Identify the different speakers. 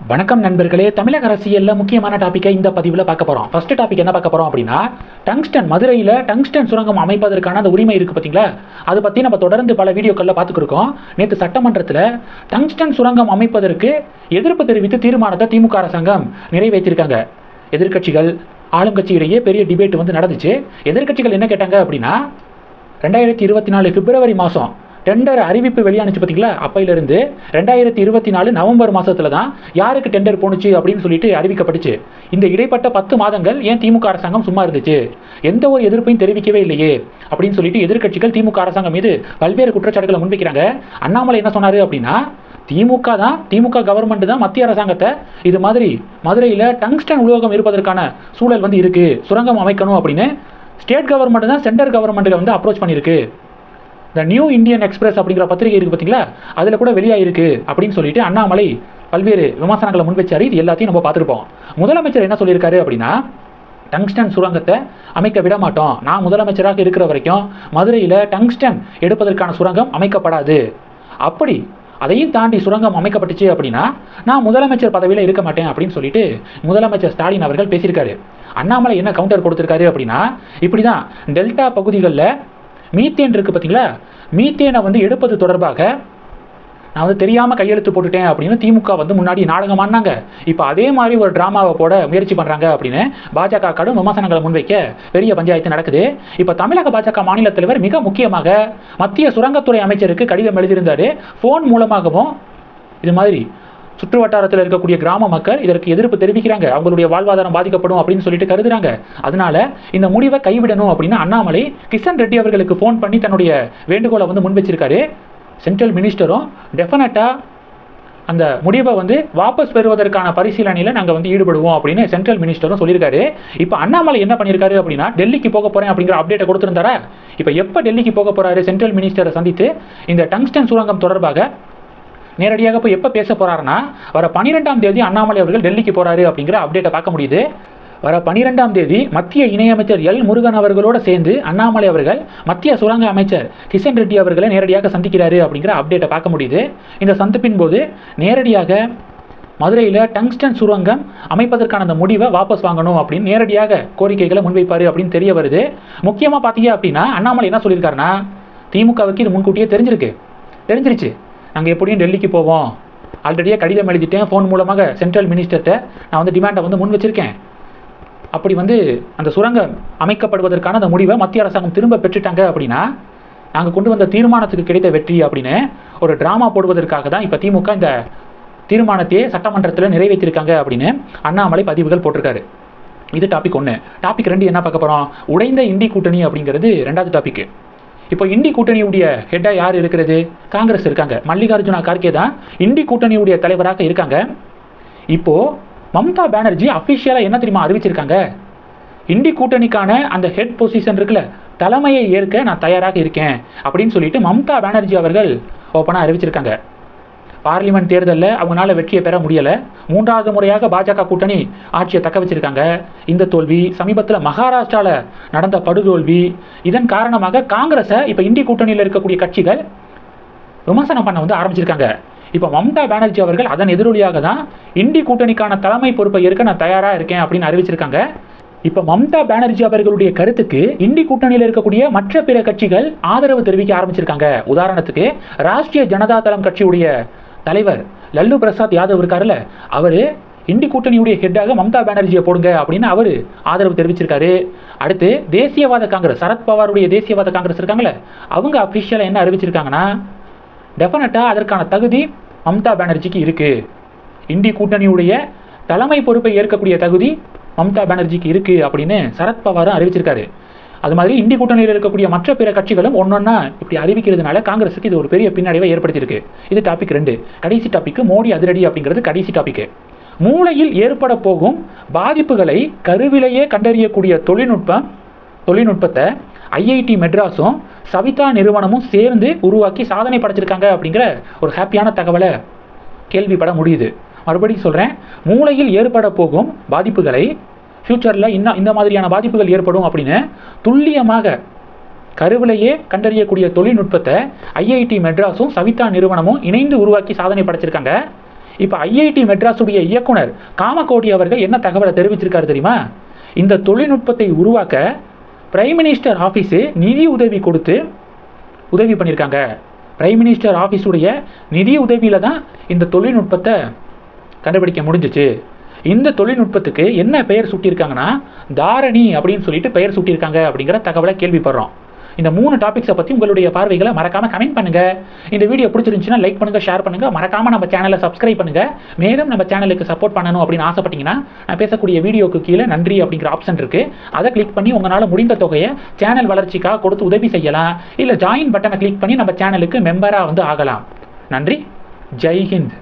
Speaker 1: வணக்கம் நண்பர்களே தமிழக அரசியலில் முக்கியமான டாப்பிக்கை இந்த பதிவில் பார்க்க போகிறோம் ஃபர்ஸ்ட் டாபிக் என்ன பார்க்க போகிறோம் அப்படின்னா டங்ஸ்டன் மதுரையில் டங்ஸ்டன் சுரங்கம் அமைப்பதற்கான அந்த உரிமை இருக்குது பார்த்தீங்களா அதை பற்றி நம்ம தொடர்ந்து பல வீடியோக்களில் பார்த்துக்கிருக்கோம். நேற்று சட்டமன்றத்தில் டங்ஸ்டன் சுரங்கம் அமைப்பதற்கு எதிர்ப்பு தெரிவித்து தீர்மானத்தை திமுக அரசாங்கம் நிறைவேற்றியிருக்காங்க எதிர்க்கட்சிகள் ஆளுங்கட்சியிடையே பெரிய டிபேட் வந்து நடந்துச்சு. எதிர்க்கட்சிகள் என்ன கேட்டாங்க அப்படின்னா ரெண்டாயிரத்தி இருபத்தி நாலு பிப்ரவரி மாதம் டெண்டர் அறிவிப்பு வெளியானுச்சு பார்த்தீங்களா அப்பையிலிருந்து ரெண்டாயிரத்தி இருபத்தி நாலு நவம்பர் மாதத்தில் தான் யாருக்கு டெண்டர் போணுச்சு அப்படின்னு சொல்லிட்டு அறிவிக்கப்பட்டுச்சு. இந்த இடைப்பட்ட பத்து மாதங்கள் ஏன் திமுக அரசாங்கம் சும்மா இருந்துச்சு? எந்த ஒரு எதிர்ப்பையும் தெரிவிக்கவே இல்லையே அப்படின்னு சொல்லிட்டு எதிர்க்கட்சிகள் திமுக அரசாங்கம் மீது பல்வேறு குற்றச்சாட்டுகளை முன்வைக்கிறாங்க. அண்ணாமலை என்ன சொன்னாரு அப்படின்னா திமுக தான் திமுக கவர்மெண்ட் தான் மத்திய அரசாங்கத்தை இது மாதிரி மதுரையில் டங்ஸ்டன் உலோகம் இருப்பதற்கான சூழல் வந்து இருக்குது சுரங்கம் அமைக்கணும் அப்படின்னு ஸ்டேட் கவர்மெண்ட் தான் சென்ட்ரல் கவர்மெண்ட்டில் வந்து அப்ரோச் பண்ணியிருக்கு. இந்த நியூ இந்தியன் எக்ஸ்பிரஸ் அப்படிங்கிற பத்திரிகை இருக்குது பார்த்தீங்களா அதில் கூட வெளியாயிருக்கு அப்படின்னு சொல்லிட்டு அண்ணாமலை பல்வேறு விமர்சனங்களை முன்வச்சாரு. இது எல்லாத்தையும் நம்ம பார்த்துருப்போம். முதலமைச்சர் என்ன சொல்லியிருக்காரு அப்படின்னா டங்ஸ்டன் சுரங்கத்தை அமைக்க விட மாட்டோம் நான் முதலமைச்சராக இருக்கிற வரைக்கும் மதுரையில் டங்ஸ்டன் எடுப்பதற்கான சுரங்கம் அமைக்கப்படாது. அப்படி அதையும் தாண்டி சுரங்கம் அமைக்கப்பட்டுச்சு அப்படின்னா நான் முதலமைச்சர் பதவியில் இருக்க மாட்டேன் அப்படின்னு சொல்லிட்டு முதலமைச்சர் ஸ்டாலின் அவர்கள் பேசியிருக்காரு. அண்ணாமலை என்ன கவுண்டர் கொடுத்துருக்காரு அப்படின்னா இப்படி தான் டெல்டா பகுதிகளில் மீத்தேன் இருக்குது பார்த்தீங்களா மீத்தேனை வந்து எடுப்பது தொடர்பாக நான் வந்து தெரியாமல் கையெழுத்து போட்டுட்டேன் அப்படின்னு திமுக வந்து முன்னாடி நாடகமானாங்க இப்போ அதே மாதிரி ஒரு ட்ராமாவை போட முயற்சி பண்ணுறாங்க அப்படின்னு பாஜக கடும் விமர்சனங்களை முன்வைக்க பெரிய பஞ்சாயத்து நடக்குது. இப்போ தமிழக பாஜக மாநில தலைவர் மிக முக்கியமாக மத்திய சுரங்கத்துறை அமைச்சருக்கு கடிதம் எழுதியிருந்தார். ஃபோன் மூலமாகவும் இது மாதிரி சுற்று வட்டாரத்தில் இருக்கக்கூடிய கிராம மக்கள் இதற்கு எதிர்ப்பு தெரிவிக்கிறாங்க. அவங்களுடைய வாழ்வாதாரம் பாதிக்கப்படும் அப்படின்னு சொல்லிட்டு கருதுறாங்க. அதனால இந்த முடிவை கைவிடணும் அப்படின்னு அண்ணாமலை கிஷன் ரெட்டி அவர்களுக்கு ஃபோன் பண்ணி தன்னுடைய வேண்டுகோளை வந்து முன் வச்சிருக்காரு சென்ட்ரல் மினிஸ்டரும் டெஃபினட்டாக அந்த முடிவை வந்து வாபஸ் பெறுவதற்கான பரிசீலனையில் நாங்கள் வந்து ஈடுபடுவோம் அப்படின்னு சென்ட்ரல் மினிஸ்டரும் சொல்லியிருக்காரு. இப்போ அண்ணாமலை என்ன பண்ணியிருக்காரு அப்படின்னா டெல்லிக்கு போக போகிறேன் அப்படிங்கிற அப்டேட்டை கொடுத்துருந்தாரா? இப்போ எப்போ டெல்லிக்கு போக போகிறாரு சென்ட்ரல் மினிஸ்டரை சந்தித்து இந்த டங்ஸ்டன் சுரங்கம் தொடர்பாக நேரடியாக போய் எப்போ பேச போகிறாருன்னா வர பன்னிரெண்டாம் தேதி அண்ணாமலை அவர்கள் டெல்லிக்கு போகிறாரு அப்படிங்கிற அப்டேட்டை பார்க்க முடியுது. வர பன்னிரெண்டாம் தேதி மத்திய இணையமைச்சர் எல் முருகன் அவர்களோடு சேர்ந்து அண்ணாமலை அவர்கள் மத்திய சுரங்க அமைச்சர் கிஷன் ரெட்டி அவர்களை நேரடியாக சந்திக்கிறாரு அப்படிங்கிற அப்டேட்டை பார்க்க முடியுது. இந்த சந்திப்பின் போது நேரடியாக மதுரையில் டங்ஸ்டன் சுரங்கம் அமைப்பதற்கான அந்த முடிவை வாபஸ் வாங்கணும் அப்படின்னு நேரடியாக கோரிக்கைகளை முன்வைப்பார் அப்படின்னு தெரிய வருது. முக்கியமாக பார்த்தீங்க அப்படின்னா அண்ணாமலை என்ன சொல்லியிருக்காருன்னா திமுகவுக்கு இது முன்கூட்டியே தெரிஞ்சிருக்கு. தெரிஞ்சிருச்சு. நாங்கள் எப்படியும் டெல்லிக்கு போவோம். ஆல்ரெடியாக கடிதம் எழுதிட்டேன். ஃபோன் மூலமாக சென்ட்ரல் மினிஸ்டர்கிட்ட நான் வந்து டிமாண்டை வந்து முன் வச்சிருக்கேன். அப்படி வந்து அந்த சுரங்கம் அமைக்கப்படுவதற்கான அந்த முடிவை மத்திய அரசாங்கம் திரும்ப பெற்றுட்டாங்க அப்படின்னா நாங்கள் கொண்டு வந்த தீர்மானத்துக்கு கிடைத்த வெற்றி அப்படின்னு ஒரு ட்ராமா போடுவதற்காக தான் இப்போ திமுக இந்த தீர்மானத்தையே சட்டமன்றத்தில் நிறைவேற்றிருக்காங்க அப்படின்னு அண்ணாமலை பதிவுகள் போட்டிருக்காரு. இது டாபிக் ஒன்று டாபிக் ரெண்டு என்ன பார்க்க போகிறோம் உடைந்த இந்தி கூட்டணி அப்படிங்கிறது ரெண்டாவது டாபிக் இப்போ இந்தி கூட்டணியுடைய ஹெட்டாக யார் இருக்கிறது? காங்கிரஸ் இருக்காங்க. மல்லிகார்ஜுனா கார்கே தான் இந்தி கூட்டணியுடைய தலைவராக இருக்காங்க. இப்போ மம்தா பானர்ஜி அஃபிஷியலாக என்ன தெரியுமா அறிவிச்சிருக்காங்க? இந்தி கூட்டணிக்கான அந்த ஹெட் பொசிஷன் இருக்குல்ல தலைமையை ஏற்க நான் தயாராக இருக்கேன் அப்படின்னு சொல்லிட்டு மம்தா பானர்ஜி அவர்கள் ஓப்பனாக அறிவிச்சிருக்காங்க. பார்லிமெண்ட் தேர்தலில் அவங்களால வெற்றியை பெற முடியலை. மூன்றாவது முறையாக பாஜக கூட்டணி ஆட்சியை தக்க வச்சிருக்காங்க. இந்த தோல்வி சமீபத்தில் மகாராஷ்டிராவில் நடந்த படுதோல்வி இதன் காரணமாக காங்கிரஸை இப்போ இந்தி கூட்டணியில் இருக்கக்கூடிய கட்சிகள் விமர்சனம் பண்ண வந்து ஆரம்பிச்சிருக்காங்க. இப்போ மம்தா பானர்ஜி அவர்கள் அதன் எதிரொலியாக தான் இந்தி கூட்டணிக்கான தலைமை பொறுப்பை ஏற்க நான் தயாராக இருக்கேன் அப்படின்னு அறிவிச்சிருக்காங்க. இப்போ மம்தா பானர்ஜி அவர்களுடைய கருத்துக்கு இந்தி கூட்டணியில் இருக்கக்கூடிய மற்ற பிற கட்சிகள் ஆதரவு தெரிவிக்க ஆரம்பிச்சிருக்காங்க. உதாரணத்துக்கு ராஷ்டிரிய ஜனதா தளம் கட்சியுடைய தலைவர் லல்லு பிரசாத் யாதவ் இருக்காருல்ல அவர் இந்தி கூட்டணியுடைய ஹெட்டாக மம்தா பானர்ஜியை போடுங்க அப்படின்னு அவர் ஆதரவு தெரிவிச்சிருக்காரு. அடுத்து தேசியவாத காங்கிரஸ் சரத்பவாருடைய தேசியவாத காங்கிரஸ் இருக்காங்கல்ல அவங்க அஃபிஷியலாக என்ன அறிவிச்சிருக்காங்கன்னா டெஃபினட்டாக அதற்கான தகுதி மம்தா பானர்ஜிக்கு இருக்கு. இந்தி கூட்டணியுடைய தலைமை பொறுப்பை ஏற்கக்கூடிய தகுதி மம்தா பானர்ஜிக்கு இருக்கு அப்படின்னு சரத்பவாரும் அறிவிச்சிருக்காரு. அது மாதிரி இந்தி கூட்டணியில் இருக்கக்கூடிய மற்ற பிற கட்சிகளும் ஒன்னொன்னா இப்படி அறிவிக்கிறதுனால காங்கிரஸுக்கு இது ஒரு பெரிய பின்னடைவை ஏற்படுத்தியிருக்கு. இது டாபிக் ரெண்டு. கடைசி டாபிக் மோடி அதிரடி அப்படிங்கிறது கடைசி டாபிக் மூளையில் ஏற்பட போகும் பாதிப்புகளை கருவிலேயே கண்டறியக்கூடிய தொழில்நுட்பம் தொழில்நுட்பத்தை ஐஐடி மெட்ராஸும் சவிதா நிறுவனமும் சேர்ந்து உருவாக்கி சாதனை படைச்சிருக்காங்க அப்படிங்கிற ஒரு ஹாப்பியான தகவலை கேள்விப்பட முடியுது. மறுபடியும் சொல்கிறேன் மூளையில் ஏற்பட போகும் பாதிப்புகளை ஃப்யூச்சரில் இன்னும் இந்த மாதிரியான பாதிப்புகள் ஏற்படும் அப்படின்னு துல்லியமாக கருவிலேயே கண்டறியக்கூடிய தொழில்நுட்பத்தை ஐஐடி மெட்ராஸும் சவிதா நிறுவனமும் இணைந்து உருவாக்கி சாதனை படைச்சிருக்காங்க. இப்போ ஐஐடி மெட்ராஸுடைய இயக்குனர் காமகோடி அவர்கள் என்ன தகவலை தெரிவிச்சிருக்காரு தெரியுமா? இந்த தொழில்நுட்பத்தை உருவாக்க பிரைம் மினிஸ்டர் ஆஃபீஸு நிதி உதவி கொடுத்து உதவி பண்ணியிருக்காங்க பிரைம் மினிஸ்டர் ஆஃபீஸுடைய நிதி உதவியில் தான் இந்த தொழில்நுட்பத்தை கண்டுபிடிக்க முடிஞ்சிச்சு. இந்த தொழில்நுட்பத்துக்கு என்ன பெயர் சூட்டியிருக்காங்கன்னா தாரணி அப்படின்னு சொல்லிட்டு பெயர் சூட்டியிருக்காங்க அப்படிங்கிற தகவலை கேள்விப்படுறோம். இந்த மூணு டாபிக்ஸை பற்றி உங்களுடைய பார்வைகளை மறக்காமல் கமெண்ட் பண்ணுங்கள் இந்த வீடியோ பிடிச்சிருந்துச்சுன்னா லைக் பண்ணுங்கள் ஷேர் பண்ணுங்கள் மறக்காமல் நம்ம சேனலை சப்ஸ்கிரைப் பண்ணுங்கள் மேலும் நம்ம சேனலுக்கு சப்போர்ட் பண்ணணும் அப்படின்னு ஆசைப்பட்டீங்கன்னா நான் பேசக்கூடிய வீடியோக்கு கீழே நன்றி அப்படிங்கிற ஆப்ஷன் இருக்குது அதை கிளிக் பண்ணி உங்களால் முடிந்த தொகையை சேனல் வளர்ச்சிக்காக கொடுத்து உதவி செய்யலாம். இல்லை ஜாயின் பட்டனை கிளிக் பண்ணி நம்ம சேனலுக்கு மெம்பராக வந்து ஆகலாம். நன்றி. ஜெய்ஹிந்த்